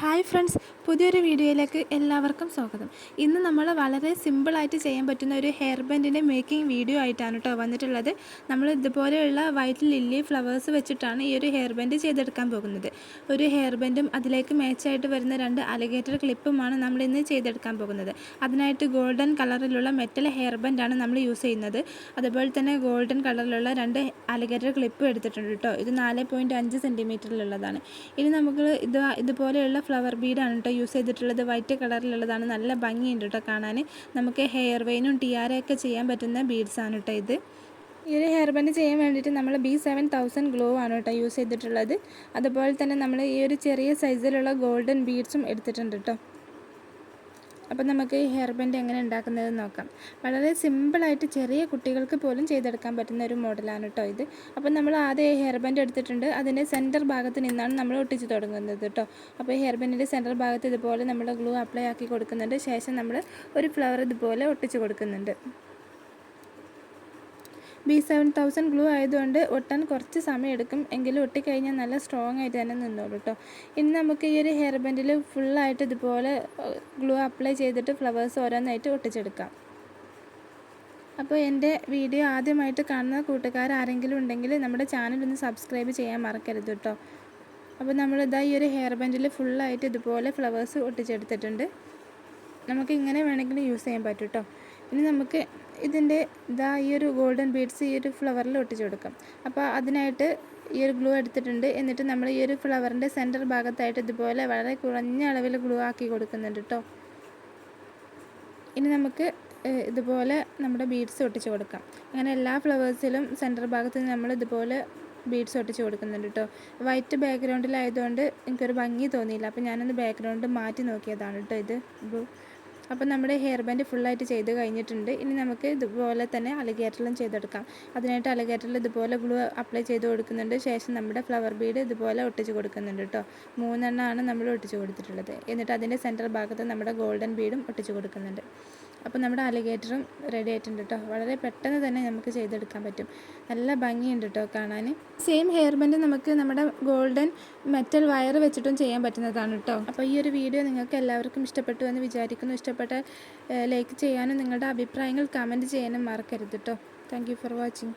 Hi friends പുതിയൊരു വീഡിയോയിലേക്ക് എല്ലാവർക്കും സ്വാഗതം. ഇന്ന് നമ്മൾ വളരെ സിമ്പിളായിട്ട് ചെയ്യാൻ പറ്റുന്ന ഒരു ഹെയർ ബാൻഡിന്റെ മേക്കിംഗ് വീഡിയോ ആയിട്ടാണ് കേട്ടോ വന്നിട്ടുള്ളത്. നമ്മൾ ഇതുപോലെയുള്ള വൈറ്റ് ലില്ലി ഫ്ലവേഴ്സ് വെച്ചിട്ടാണ് ഈ ഒരു ഹെയർ ബാൻഡ് ചെയ്തെടുക്കാൻ പോകുന്നത്. ഒരു ഹെയർ ബാൻഡും അതിലേക്ക് മാച്ചായിട്ട് വരുന്ന രണ്ട് അലിഗേറ്റർ ക്ലിപ്പുമാണ് നമ്മൾ ഇന്ന് ചെയ്തെടുക്കാൻ പോകുന്നത്. അതിനായിട്ട് ഗോൾഡൻ കളറിലുള്ള മെറ്റൽ ഹെയർ ബാൻഡാണ് നമ്മൾ യൂസ് ചെയ്യുന്നത്. അതുപോലെ തന്നെ ഗോൾഡൻ കളറിലുള്ള രണ്ട് അലിഗേറ്റർ ക്ലിപ്പ് എടുത്തിട്ടുണ്ട് കേട്ടോ. ഇത് നാല് പോയിന്റ് അഞ്ച് സെന്റിമീറ്ററിലുള്ളതാണ്. ഇനി നമുക്ക് ഇത് ഇതുപോലെയുള്ള ഫ്ലവർ ബീഡാണ് കേട്ടോ യൂസ് ചെയ്തിട്ടുള്ളത്. വൈറ്റ് കളറിലുള്ളതാണ് നല്ല ഭംഗിയുണ്ട് കേട്ടോ കാണാൻ. നമുക്ക് ഹെയർ വെയിനും ടിയാരയൊക്കെ ചെയ്യാൻ പറ്റുന്ന ബീഡ്സാണ് കേട്ടോ ഇത്. ഈ ഒരു ഹെയർ ബാൻഡ് ചെയ്യാൻ വേണ്ടിയിട്ട് നമ്മൾ ബി സെവൻ തൗസൻഡ് ഗ്ലോ ആണ് കേട്ടോ യൂസ് ചെയ്തിട്ടുള്ളത്. അതുപോലെ തന്നെ നമ്മൾ ഈ ഒരു ചെറിയ സൈസിലുള്ള ഗോൾഡൻ ബീഡ്സും എടുത്തിട്ടുണ്ട് കേട്ടോ അപ്പോൾ നമുക്ക് ഈ ഹെയർ ബാൻഡ് എങ്ങനെ ഉണ്ടാക്കുന്നത് നോക്കാം. വളരെ സിമ്പിളായിട്ട് ചെറിയ കുട്ടികൾക്ക് പോലും ചെയ്തെടുക്കാൻ പറ്റുന്ന ഒരു മോഡലാണ് കേട്ടോ ഇത്. അപ്പോൾ നമ്മൾ ആദ്യം ഹെയർ ബാൻഡ് എടുത്തിട്ടുണ്ട്. അതിന്റെ സെന്റർ ഭാഗത്ത് നിന്നാണ് നമ്മൾ ഒട്ടിച്ച് തുടങ്ങുന്നത് കേട്ടോ അപ്പോൾ ഹെയർ ബാൻഡിന്റെ സെന്റർ ഭാഗത്ത് ഇതുപോലെ നമ്മൾ ഗ്ലൂ അപ്ലൈ ആക്കി കൊടുക്കുന്നുണ്ട്. ശേഷം നമ്മൾ ഒരു ഫ്ലവർ ഇതുപോലെ ഒട്ടിച്ച് കൊടുക്കുന്നുണ്ട്. ബി സെവൻ തൗസൻഡ് ഗ്ലൂ ആയതുകൊണ്ട് ഒട്ടാൻ കുറച്ച് സമയം എടുക്കും എങ്കിലും ഒട്ടിക്കഴിഞ്ഞാൽ നല്ല സ്ട്രോങ് ആയിട്ട് തന്നെ നിന്നോളൂ കേട്ടോ ഇനി നമുക്ക് ഈ ഒരു ഹെയർ ബാൻഡിൽ ഫുള്ളായിട്ട് ഇതുപോലെ ഗ്ലൂ അപ്ലൈ ചെയ്തിട്ട് ഫ്ലവേഴ്സ് ഓരോന്നായിട്ട് ഒട്ടിച്ചെടുക്കാം. അപ്പോൾ എന്റെ വീഡിയോ ആദ്യമായിട്ട് കാണുന്ന കൂട്ടുകാർ ആരെങ്കിലും ഉണ്ടെങ്കിൽ നമ്മുടെ ചാനൽ ഒന്ന് സബ്സ്ക്രൈബ് ചെയ്യാൻ മറക്കരുത് കേട്ടോ അപ്പോൾ നമ്മളിതാ ഈ ഒരു ഹെയർ ബാൻഡിൽ ഫുള്ളായിട്ട് ഇതുപോലെ ഫ്ലവേഴ്സ് ഒട്ടിച്ചെടുത്തിട്ടുണ്ട്. നമുക്ക് ഇങ്ങനെ വേണമെങ്കിലും യൂസ് ചെയ്യാൻ പറ്റും കേട്ടോ ഇനി നമുക്ക് ഇതിന്റെ ഇതാ ഈ ഒരു ഗോൾഡൻ ബീഡ്സ് ഈ ഒരു ഫ്ലവറിൽ ഒട്ടിച്ചു കൊടുക്കാം. അപ്പോൾ അതിനായിട്ട് ഈ ഒരു ഗ്ലൂ എടുത്തിട്ടുണ്ട്. എന്നിട്ട് നമ്മൾ ഈ ഒരു ഫ്ലവറിന്റെ സെന്റർ ഭാഗത്തായിട്ട് ഇതുപോലെ വളരെ കുറഞ്ഞ അളവിൽ ഗ്ലൂ ആക്കി കൊടുക്കുന്നുണ്ട് കേട്ടോ ഇനി നമുക്ക് ഇതുപോലെ നമ്മുടെ ബീഡ്സ് ഒട്ടിച്ച് കൊടുക്കാം. അങ്ങനെ എല്ലാ ഫ്ലവേഴ്സിലും സെന്റർ ഭാഗത്ത് നമ്മൾ ഇതുപോലെ ബീഡ്സ് ഒട്ടിച്ച് കൊടുക്കുന്നുണ്ട് കേട്ടോ വൈറ്റ് ബാക്ക്ഗ്രൗണ്ടിലായതുകൊണ്ട് എനിക്കൊരു ഭംഗി തോന്നിയില്ല. അപ്പോൾ ഞാനൊന്ന് ബാക്ക്ഗ്രൗണ്ട് മാറ്റി നോക്കിയതാണ് കേട്ടോ ഇത്. അപ്പോൾ നമ്മുടെ ഹെയർ ബാൻഡ് ഫുള്ളായിട്ട് ചെയ്ത് കഴിഞ്ഞിട്ടുണ്ട്. ഇനി നമുക്ക് ഇതുപോലെ തന്നെ അലഗേറ്ററിലും ചെയ്തെടുക്കാം. അതിനായിട്ട് അലഗേറ്ററിൽ ഇതുപോലെ ഗ്ലൂ അപ്ലൈ ചെയ്ത് കൊടുക്കുന്നുണ്ട്. ശേഷം നമ്മുടെ ഫ്ലവർ ബീഡ് ഇതുപോലെ ഒട്ടിച്ച് കൊടുക്കുന്നുണ്ട് കേട്ടോ. മൂന്നെണ്ണമാണ് നമ്മൾ ഒട്ടിച്ച് കൊടുത്തിട്ടുള്ളത്. എന്നിട്ട് അതിന്റെ സെന്റർ ഭാഗത്ത് നമ്മുടെ ഗോൾഡൻ ബീഡും ഒട്ടിച്ച് കൊടുക്കുന്നുണ്ട്. അപ്പോൾ നമ്മുടെ അലിഗേറ്ററും റെഡി ആയിട്ടുണ്ട് കേട്ടോ വളരെ പെട്ടെന്ന് തന്നെ നമുക്ക് ചെയ്തെടുക്കാൻ പറ്റും. നല്ല ഭംഗിയുണ്ട് കേട്ടോ കാണാൻ. സെയിം ഹെയർ ബെൻഡ് നമുക്ക് നമ്മുടെ ഗോൾഡൻ മെറ്റൽ വയർ വെച്ചിട്ടും ചെയ്യാൻ പറ്റുന്നതാണ് കേട്ടോ അപ്പോൾ ഈ ഒരു വീഡിയോ നിങ്ങൾക്ക് എല്ലാവർക്കും ഇഷ്ടപ്പെട്ടു എന്ന് വിചാരിക്കുന്നു. ഇഷ്ടപ്പെട്ട ലൈക്ക് ചെയ്യാനും നിങ്ങളുടെ അഭിപ്രായങ്ങൾ കമന്റ് ചെയ്യാനും മറക്കരുത് കേട്ടോ താങ്ക് ഫോർ വാച്ചിങ്